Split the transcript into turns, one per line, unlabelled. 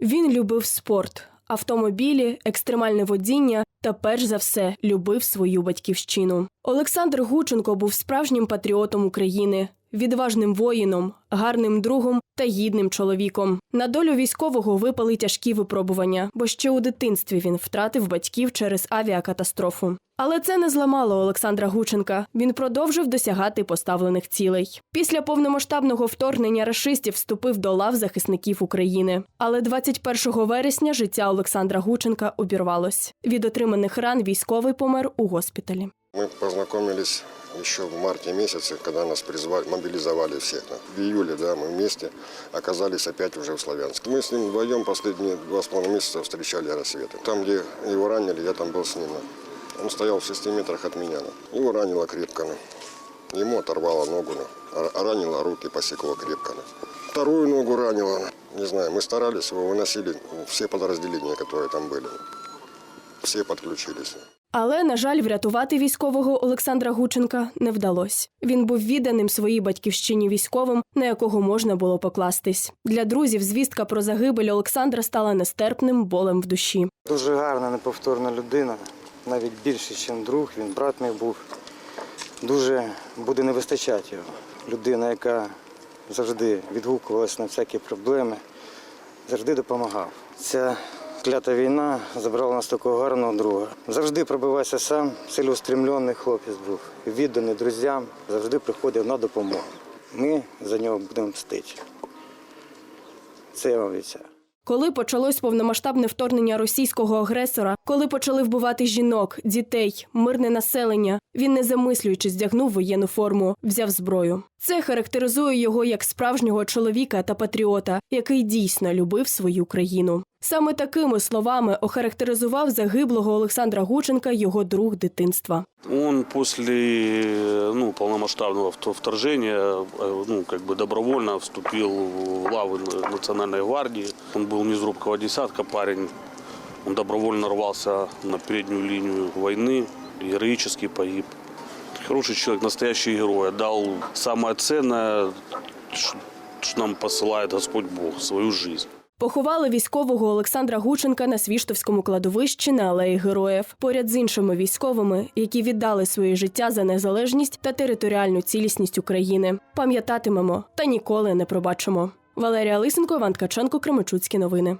Він любив спорт, автомобілі, екстремальне водіння та, перш за все, любив свою батьківщину. Олександр Гученко був справжнім патріотом України, відважним воїном, гарним другом та гідним чоловіком. На долю військового випали тяжкі випробування, бо ще у дитинстві він втратив батьків через авіакатастрофу. Але це не зламало Олександра Гученка. Він продовжив досягати поставлених цілей. Після повномасштабного вторгнення рашистів вступив до лав захисників України. Але 21 вересня життя Олександра Гученка обірвалось. Від отриманих ран військовий помер у госпіталі.
Мы познакомились еще в марте месяце, когда нас призвали, мобилизовали всех. В июле, да, мы вместе оказались опять уже в Славянске. Мы с ним вдвоем последние два с половиной месяца встречали рассветы. Там, где его ранили, я там был с ним. Он стоял в шести метрах от меня. Его ранило крепко. Ему оторвало ногу, ну, а ранило руки, посекло крепко. Вторую ногу ранило. Не знаю, мы старались, его выносили, ну, все подразделения, которые там были. Все подключились.
Але, на жаль, врятувати військового Олександра Гученка не вдалося. Він був відданим своїй батьківщині військовим, на якого можна було покластись. Для друзів звістка про загибель Олександра стала нестерпним болем в душі.
Дуже гарна, неповторна людина, навіть більше, ніж друг. Він брат мій був. Дуже буде не вистачати його. Людина, яка завжди відгукувалась на всякі проблеми, завжди допомагав. Ця клята війна забрала нас такого гарного друга. Завжди пробивався сам, цілеустремлений хлопець був. Відданий друзям, завжди приходив на допомогу. Ми за нього будемо мстити. Це я вам обіцяю.
Коли почалось повномасштабне вторгнення російського агресора, коли почали вбивати жінок, дітей, мирне населення, він не замислюючись здягнув воєнну форму, взяв зброю. Це характеризує його як справжнього чоловіка та патріота, який дійсно любив свою країну. Саме такими словами охарактеризував загиблого Олександра Гученка його друг дитинства.
Он после ну, полномасштабного вт- вторжения э, ну, как бы добровольно вступил в лавы на- Национальной гвардии. Он был не из робкого десятка парень. Он добровольно рвался на переднюю линию войны, героически погиб. Хороший человек, настоящий герой. Отдал самое ценное, ш- что нам посылает Господь Бог, свою жизнь.
Поховали військового Олександра Гученка на Свіштовському кладовищі на алеї Героїв, поряд з іншими військовими, які віддали своє життя за незалежність та територіальну цілісність України. Пам'ятатимемо та ніколи не пробачимо. Валерія Лисенко, Іван Ткаченко, Кременчуцькі новини.